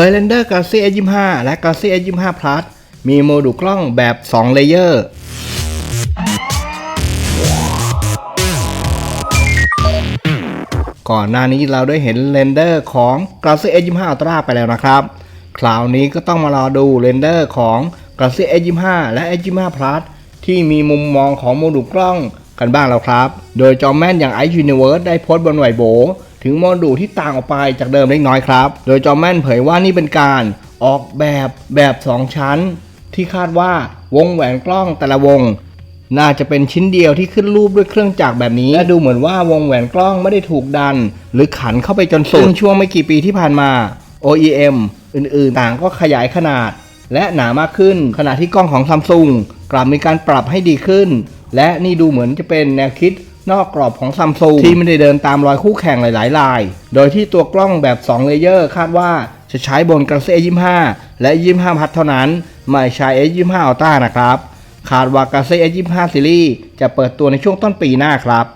ผยเรนเดอร์ Galaxy S25 และ Galaxy S25 Plus มีโมดูลกล้องแบบ 2 เลเยอร์ก่อนหน้านี้เราได้เห็นเรนเดอร์ของ Galaxy S25 Ultra ไปแล้วนะครับ คราวนี้ก็ต้องมารอดูเรนเดอร์ของ Galaxy S25 และ S25 Plus ที่มีมุมมองของโมดูลกล้อง กันบ้างแล้วครับ โดยจอมแม่นอย่าง i Universe ได้โพสต์บนไหวโบ ถึงโมดูลที่ต่างออกไปจากเดิมเล็กน้อยครับ โดยจอมแม่นเผยว่านี่เป็นการออกแบบแบบ 2 ชั้น ที่คาดว่าวงแหวนกล้องแต่ละวง น่าจะเป็นชิ้นเดียวที่ขึ้นรูปด้วยเครื่องจักรแบบนี้ และดูเหมือนว่าวงแหวนกล้องไม่ได้ถูกดัน หรือขันเข้าไปจนสุดซึ่งช่วงไม่กี่ปีที่ผ่านมา OEM อื่นๆ ต่างก็ขยายขนาด และหนามากขึ้นขณะที่กล้องของซัมซุงกลับมีการปรับให้ดีขึ้น และนี่ดูเหมือนจะเป็นแนวคิดนอกกรอบของซัมซุงที่ไม่ได้เดินตามรอยคู่แข่งหลายๆราย โดยที่ตัวกล้องแบบ 2 เลเยอร์คาดว่าจะใช้บน Galaxy S25 และ25 Plus เท่านั้น ไม่ใช้ S25 Ultra นะครับ คาดว่า Galaxy S25 Series จะเปิดตัวในช่วงต้นปีหน้าครับ